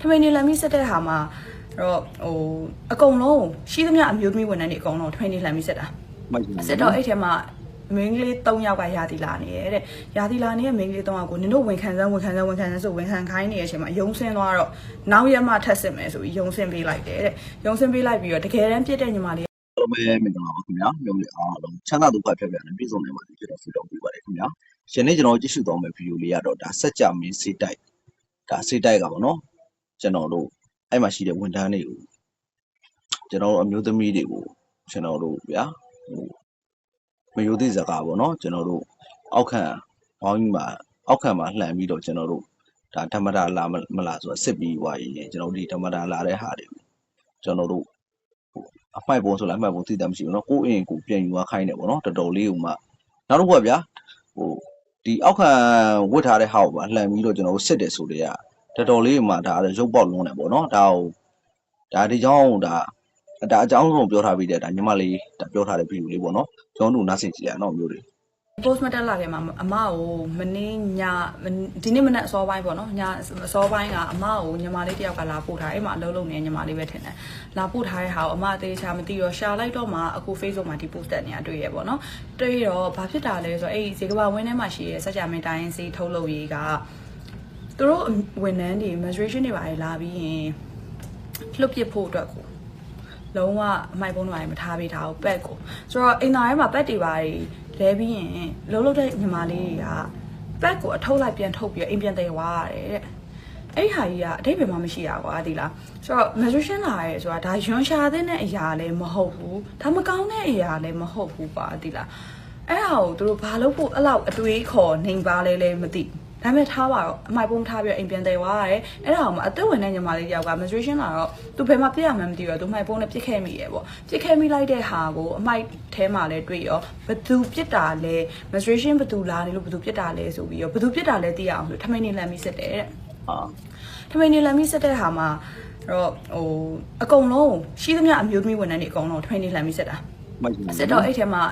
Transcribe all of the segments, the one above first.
ထမိန်နေလမ်းပြီးဆက်တဲ့ဟာမှာတော့ဟိုအကုန်လုံးရှိသမျှအမျိုးသမီးဝန်ထမ်းတွေအကုန်လုံးထမိန်နေလမ်းပြီးဆက်တာမိုက်တယ်စစ်တော့အဲ့ထဲမှာမင်းကလေး3ယောက်ကရာသီလာနေရဲ့တဲ့ရာသီလာနေတဲ့မင်းကလေး3ယောက်ကိုနင်တို့ဝန်ခံစမ်းဝန်ခံစမ်းဝန်ခံစမ်းဆိုဝန်ခံခိုင်းနေတဲ့အချိန်မှာယုံစင်းသွားတော့နောက်ရက်မှထပ်စစ်မယ်ဆိုပြီးယုံစင်းပေးလိုက်တယ်တဲ့ယုံစင်းပေးလိုက်ပြီးတော့တကယ်တမ်းပြစ်တဲ့ညီမလေးအားလုံးပဲမင်္ဂလာပါခင်ဗျာမျိုးလေးအားလုံးချမ်းသာဒုက္ခဖြတ်ပြန်နေပြည်စုံနေပါစေကျွန်တော်ဆုတောင်းပေးပါတယ်ခင်ဗျာယနေ့ကျွန်တော်ကြည့်ရှုသွားမယ့်ဗီဒီယိုလေးကတော့ဒါစက်ကြမင်းစေးတိုက်ဒါစေးတိုက်ကပေါ့နော် ကျွန်တော်တို့အဲ့မှာရှိတဲ့ဝန်ထမ်းတွေကိုကျွန်တော်တို့အမျိုးသမီးတွေကိုကျွန်တော်တို့ဗျာဟိုမယိုသေးစကားပေါ့နော်ကျွန်တော်တို့အောက်ခံဘောင်းကြီးမှာအောက်ခံမှာလှန်ပြီးတော့ကျွန်တော်တို့ဒါဓမ္မတာလာမလားဆိုတော့စစ်ပြီးွားရင်ကျွန်တော်တို့ဒီဓမ္မတာလာတဲ့ဟာတွေကိုကျွန်တော်တို့ အမှိုက်ပုံဆိုလားအမှိုက်ပုံသိတယ်မရှိဘူးเนาะကိုယ့်အင်ကိုပြန်ယူသွားခိုင်းတယ်ပေါ့เนาะတော်တော်လေးဟိုမှနောက်တစ်ခုကဗျာဟိုဒီအောက်ခံဝတ်ထားတဲ့ဟာကိုပါလှန်ပြီးတော့ကျွန်တော်တို့စစ်တယ်ဆိုတဲ့က တော်တော်လေးမှဒါရုပ်ပေါက်လုံးတယ်ပေါ့နော်ဒါဟိုဒါဒီကြောင့်ဒါဒါအကြောင်းဆုံးပြောထားပြီးတဲ့ဒါညီမလေးဒါပြောထားတဲ့ဗီဒီယိုလေးပေါ့နော်ကျွန်တော်တို့နားဆင်ကြည့်ရအောင်မျိုးတွေ post မတက်လာခင်မှာအမကိုမနေ့ညဒီနေ့မနက်အစောပိုင်းပေါ့နော်ညအစောပိုင်းကအမကိုညီမလေးတယောက်ကလာပို့ထားအဲ့မှာအလုပ်လုပ်နေညီမလေးပဲထင်တယ်လာပို့ထားတဲ့ဟာကိုအမအသေးချာမသိတော့ရှာလိုက်တော့မှအခု Facebook မှာဒီ post တက်နေတာတွေ့ရပေါ့နော်တွေ့တော့ဘာဖြစ်တာလဲဆိုတော့အဲ့ဒီဈေးကဘာဝင်းထဲမှာရှိရဲစัจ जा မင်းတိုင်းဈေးထုတ်လုပ်ရေးက သူတို့ဝန်ထမ်းတွေ menstruation တွေပါလာပြီးရင်လှုပ်ပစ်ဖို့အတွက်ကိုလုံးဝအမိုက်ပုံးတွေမထားပေးထားဘူးပက်ကိုဆိုတော့အိမ်သားထဲမှာပက်တွေပါလဲပြီးရင်လုံးလုံးတဲ့ညီမလေးတွေကပက်ကိုအထုတ်လိုက်ပြန်ထုတ်ပြီးအိမ်ပြန်တယ်ဝါရတယ်တဲ့အဲ့ဒီဟာကြီးကအတိတ်ဘယ်မှမရှိရကွာဒီလားဆိုတော့ menstruation လာရဲဆိုတာဒါယွန်ရှာတဲ့အရာလည်းမဟုတ်ဘူးဒါမကောင်းတဲ့အရာလည်းမဟုတ်ဘူးပါဒီလားအဲ့ဟာကိုသူတို့ဘာလို့ဖို့အဲ့လောက်အတွေးခေါ်နေပါလဲလဲမသိဘူး ဒါပေမဲ့ထားပါတော့အမိုက်ပုံးထားပြီးအိမ်ပြန်တယ်ဝါရတယ်အဲ့ဒါအောင်မအသက်ဝင်တဲ့ညီမလေးတယောက်က menstruation လာတော့သူဘယ်မှာပြစ်ရမှန်းမသိတော့သူမိုက်ပုံးနဲ့ပြစ်ခဲ့မိရပေါ့ပြစ်ခဲ့မိလိုက်တဲ့ဟာကိုအမိုက်ထဲမှာလဲတွေ့ရောဘသူပြစ်တာလဲ menstruation ဘသူလာနေလို့ဘသူပြစ်တာလဲဆိုပြီးရောဘသူပြစ်တာလဲသိရအောင်ဆိုထမိန်နေလမ်းပြီးစစ်တယ်တဲ့ဟာထမိန်နေလမ်းပြီးစစ်တဲ့ဟာမှာတော့ဟိုအကုန်လုံးရှိသမျှအမျိုးသမီးဝန်ထမ်းတွေအကုန်လုံးထမိန်နေလမ်းပြီးစစ်တာမိုက်တယ်စစ်တော့အဲ့ထဲမှာ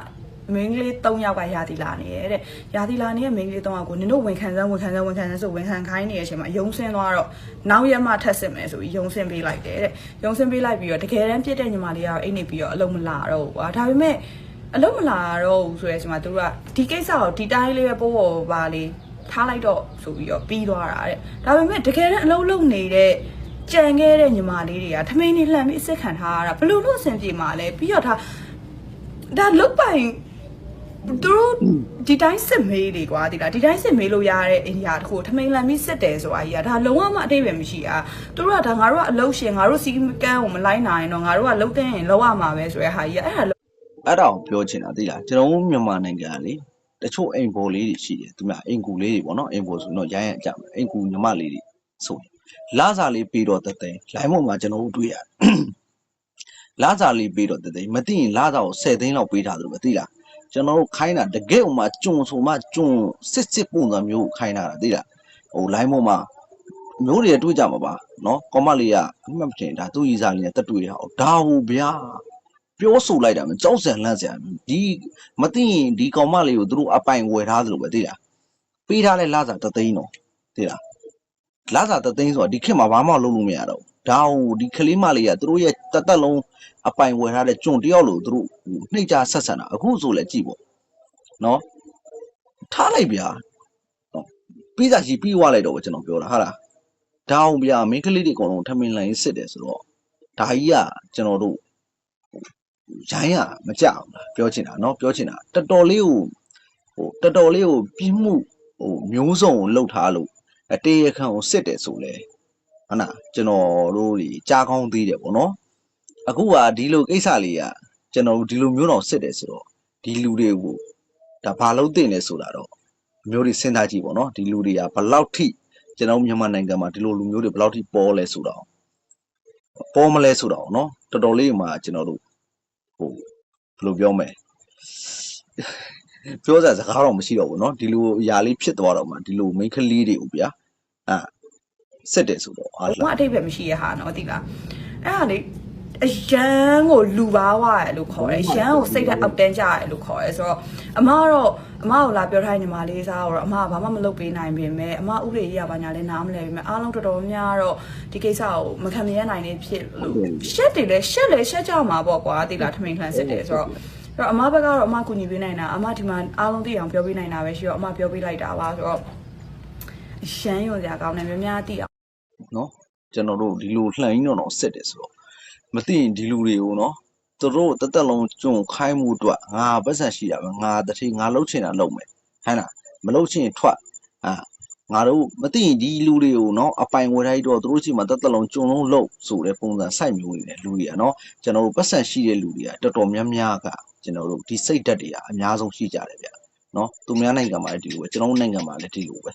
မင်းကလေး3ယောက်ကရာသီလာနေရဲ့တဲ့ရာသီလာနေတဲ့မင်းကလေး3ယောက်ကိုနင်တို့ဝန်ခံစမ်းဝန်ခံစမ်းဝန်ခံစမ်းဆိုဝန်ခံခိုင်းနေတဲ့အချိန်မှာယုံစင်းသွားတော့နောက်ရက်မှထပ်စစ်မယ်ဆိုပြီးယုံစင်းပေးလိုက်တယ်တဲ့ယုံစင်းပေးလိုက်ပြီးတော့တကယ်တမ်းပြစ်တဲ့ညီမလေးကတော့အိတ်နေပြီးတော့အလုံးမလာတော့ဘူးကွာဒါပေမဲ့အလုံးမလာတော့ဘူးဆိုရဲချိန်မှာသူတို့ကဒီကိစ္စကိုဒီတိုင်းလေးပဲပို့ပေါ်ပါလေးထားလိုက်တော့ဆိုပြီးတော့ပြီးသွားတာတဲ့ဒါပေမဲ့တကယ်တမ်းအလုံးလုံးနေတဲ့ကြံခဲ့တဲ့ညီမလေးတွေကထမင်းနေလှန်ပြီးအစ်စ်ခံထားရတာဘလို့လို့အဆင်ပြေမှာလဲပြီးတော့ဒါဒါလုတ်ပိုင် သူတို့ဒီတိုင်းစစ်မေးတွေကွာဒီလားဒီတိုင်းစစ်မေးလို့ရတဲ့အိန္ဒိယတခုထမိန်လန်ပြီးစစ်တယ်ဆိုတာကြီးကဒါလုံးဝမအတိတ်ပဲမရှိอ่ะသူတို့ကဒါငါတို့ကအလုပ်ရှင်ငါတို့စီကန်းကိုမလိုက်နိုင်တော့ငါတို့ကလုပ်တဲ့ရင်လောက်ရမှာပဲဆိုတဲ့ဟာကြီးကအဲ့ဒါလုံးအဲ့ဒါကိုပြောချင်တာသိလားကျွန်တော်တို့မြန်မာနိုင်ငံကလေတချို့အိမ်ပေါ်လေးတွေရှိတယ်သူများအိမ်ကူလေးတွေပေါ့နော်အိမ်ပေါ်ဆိုတော့ရိုင်းရအကြမယ်အိမ်ကူညီမလေးတွေဆိုရင်လာစာလေးပြီးတော့တသိန်းလိုင်းပေါ်မှာကျွန်တော်တို့တွေ့ရတယ်လာစာလေးပြီးတော့တသိန်းမသိရင်လာစာကို10သိန်းလောက်ပေးထားတယ်ပဲသိလား ကျွန်တော်တို့ခိုင်းတာတကယ်ဥမာကျွံဆိုမှကျွံစစ်စစ်ပုံစံမျိုးကိုခိုင်းတာသိလားဟိုလိုင်းပေါ်မှာမျိုးတွေတွေ့ကြမှာပါနော်ကောမလေးကအမှတ်မတင်ဒါသူ့ရီစာလေးနဲ့တက်တွေ့ရအောင်ဒါဟိုဗျာပြောဆိုလိုက်တာမကြောက်စံလန့်စရာဒီမသိရင်ဒီကောင်မလေးကိုသူတို့အပိုင်ဝယ်ထားသလိုပဲသိလားပေးထားလဲလာစာတသိန်းတော့သိလားလာစာတသိန်းဆိုတာဒီခေတ်မှာဘာမှလုပ်လို့မရတော့ဘူး ဒါဟိုဒီကလေးမလေးကသူတို့ရဲ့တသက်လုံးအပိုင်ဝယ်ထားတဲ့ကျွန်းတယောက်လို့သူတို့ဟိုနှိမ့်ချဆက်ဆံတာအခုဆိုလဲကြည့်ပေါ့နော်ထားလိုက်ဗျာနော်ပြီးသားရှိပြီးွားလိုက်တော့ပဲကျွန်တော်ပြောတာဟာလားဒါအောင်ဗျာမင်းကလေးတွေအကုန်လုံးထမင်းလိုင်းစစ်တယ်ဆိုတော့ဒါကြီးကကျွန်တော်တို့ ရိုင်းရမကြောက်ဘူးပြောချင်တာเนาะပြောချင်တာတော်တော်လေးကိုဟိုတော်တော်လေးကိုပြင်းမှုဟိုမျိုးစုံကိုလှုပ်ထားလို့အတေးရခန့်ကိုစစ်တယ်ဆိုလဲ ဟုတ်လားကျွန်တော်တို့ဒီကြားကောင်းသေးတယ်ပေါ့နော်အခုကဒီလိုကိစ္စလေးကကျွန်တော်တို့ဒီလိုမျိုးတော့စစ်တယ်ဆိုတော့ဒီလူတွေကိုဒါဘာလို့တင်လဲဆိုတာတော့မျိုးတွေစဉ်းစားကြည့်ပေါ့နော်ဒီလူတွေကဘလောက်ထိကျွန်တော်မြန်မာနိုင်ငံမှာဒီလိုလူမျိုးတွေဘလောက်ထိပေါ်လဲဆိုတော့ပေါ်မလဲဆိုတော့เนาะတော်တော်လေးမှာကျွန်တော်တို့ ဟိုဘယ်လိုပြောမလဲပြောစရာစကားတော့မရှိတော့ဘူးเนาะဒီလိုအရာလေးဖြစ်သွားတော့မှဒီလို main ကလေးတွေကိုဗျာအာ စစ်တယ်ဆိုတော့အားလားဘာအတိတ်ပဲမရှိရဟာနော်ဒီလားအဲ့ဟာလေအရန်ကိုလူပါဝရဲလို့ခေါ်တယ်အရန်ကိုစိတ်ဓာတ်အောက်တန်းကြရဲလို့ခေါ်တယ်ဆိုတော့အမကတော့အမကိုလာပြောထားညီမလေးစားတော့အမကဘာမှမလုပ်ပေးနိုင်ပြင်မဲ့အမဥပဒေရေးရပါညာလဲနားမလဲပြင်မဲ့အားလုံးတော်တော်များတော့ဒီကိစ္စကိုမခံမရနိုင်နေဖြစ်လို့ရှက်တယ်လဲရှက်လဲရှက်ကြမှာပေါ့ကွာတိလာထမိန်ခန့်စစ်တယ်ဆိုတော့တော့အမဘက်ကတော့အမကူညီပေးနိုင်တာအမဒီမှာအားလုံးသိအောင်ပြောပေးနိုင်တာပဲရှိတော့အမပြောပေးလိုက်တာပါဆိုတော့ရှမ်းရော်စရာကောင်းတယ်များများသိအောင် နော်ကျွန်တော်တို့ဒီလိုလှန်ရင်းတော့တော့စစ်တယ်ဆိုတော့မသိရင်ဒီလူတွေကိုနော်သူတို့တသက်လုံးကျွန်းခိုင်းမှုအတွက်ငါပတ်စံရှိတာပဲငါတတိငါလှုပ်ချင်တာလှုပ်မယ်ဟဲ့လားမလှုပ်ချင်ရင်ထွက်အာငါတို့မသိရင်ဒီလူတွေကိုနော်အပိုင်ဝယ်ထားပြီးတော့သူတို့ရှိမှတသက်လုံးကျွန်းလုံးလှုပ်ဆိုတဲ့ပုံစံစိုက်မျိုးနေတယ်လူတွေကနော်ကျွန်တော်တို့ပတ်စံရှိတဲ့လူတွေကတော်တော်များများကကျွန်တော်တို့ဒီစိတ်ဓာတ်တွေကအများဆုံးရှိကြတယ်ဗျနော်သူများနိုင်ငံမှာလည်းဒီလိုပဲကျွန်တော်တို့နိုင်ငံမှာလည်းဒီလိုပဲ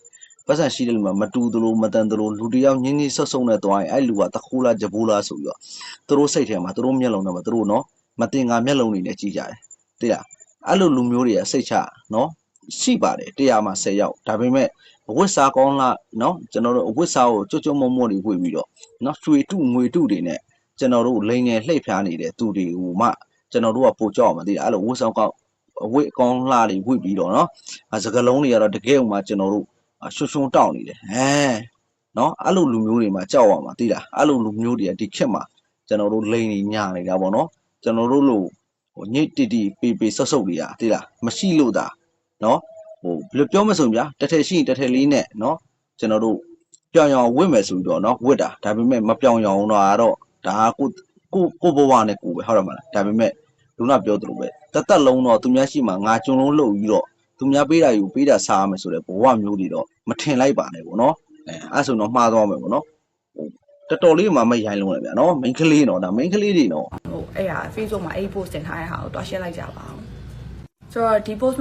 ပတ်စံရှိတဲ့လူမှာမတူသလိုမတန်သလိုလူတစ်ယောက်ညင်းညင်းဆွတ်ဆုံနဲ့သွားရင်အဲ့လူကတခိုးလားကြပိုးလားဆိုပြီးတော့သူတို့စိတ်ထဲမှာသူတို့မျက်လုံးထဲမှာသူတို့နော်မတင်ငါမျက်လုံးတွေနဲ့ကြည့်ကြတယ်တိလားအဲ့လိုလူမျိုးတွေကစိတ်ချနော်ရှိပါတယ်တရားမှာ10ယောက်ဒါပေမဲ့အဝတ်စားကောင်းလားနော်ကျွန်တော်တို့အဝတ်စားကိုကြွကြွမောမောတွေဝှေ့ပြီးတော့နော်ရွှေတုငွေတုတွေနဲ့ကျွန်တော်တို့လိန်ငယ်လှိပ်ဖျားနေတဲ့သူတွေကိုမှကျွန်တော်တို့ကပို့ကြောက်မှာတိလားအဲ့လိုဝတ်ဆောင်ကောင်းအဝတ်ကောင်းလားတွေဝှေ့ပြီးတော့နော်အဲစကလုံးတွေကတော့တကယ်ဥမာကျွန်တော်တို့အ ရှုံရှုံတောက်နေတယ်ဟမ်နော်အဲ့လိုလူမျိုးတွေမှာကြောက်ရမှာသိလားအဲ့လိုလူမျိုးတွေကဒီခေတ်မှာကျွန်တော်တို့လိန်နေညာနေတာပေါ့နော်ကျွန်တော်တို့လိုဟိုညစ်တီတီပေပေဆော့ဆော့တွေကသိလားမရှိလို့သာနော်ဟိုဘယ်လိုပြောမဆိုဗျာတစ်ထည်ရှိရင်တစ်ထည်လေးနဲ့နော်ကျွန်တော်တို့ပြောင်ရောင်ဝစ်မယ်ဆိုပြီးတော့နော်ဝစ်တာဒါပေမဲ့မပြောင်ရောင်တော့ကတော့ဒါကကိုကိုကိုဘဝနဲ့ကိုပဲဟုတ်တယ်မလားဒါပေမဲ့လူနာပြောသလိုပဲတသက်လုံးတော့သူများရှိမှငါကျုံလုံးလှုပ်ပြီးတော့ သူများပေးတာယူပေးတာစားရမယ်ဆိုတဲ့ဘဝမျိုးတွေတော့မထင်လိုက်ပါနဲ့ပေါ့နော်အဲအဲ့ဆိုတော့မှားသွားမယ်ပေါ့နော်ဟိုတော်တော်လေးမှမရိုင်းလုံးလေဗျာနော် main ကလေးနော်ဒါ main ကလေးတွေနော်ဟိုအဲ့ဟာ Facebook မှာအဲ့ဒီ post တင်ထားတဲ့ဟာကိုတွားရှင်းလိုက်ကြပါအောင်ဆိုတော့ဒီ post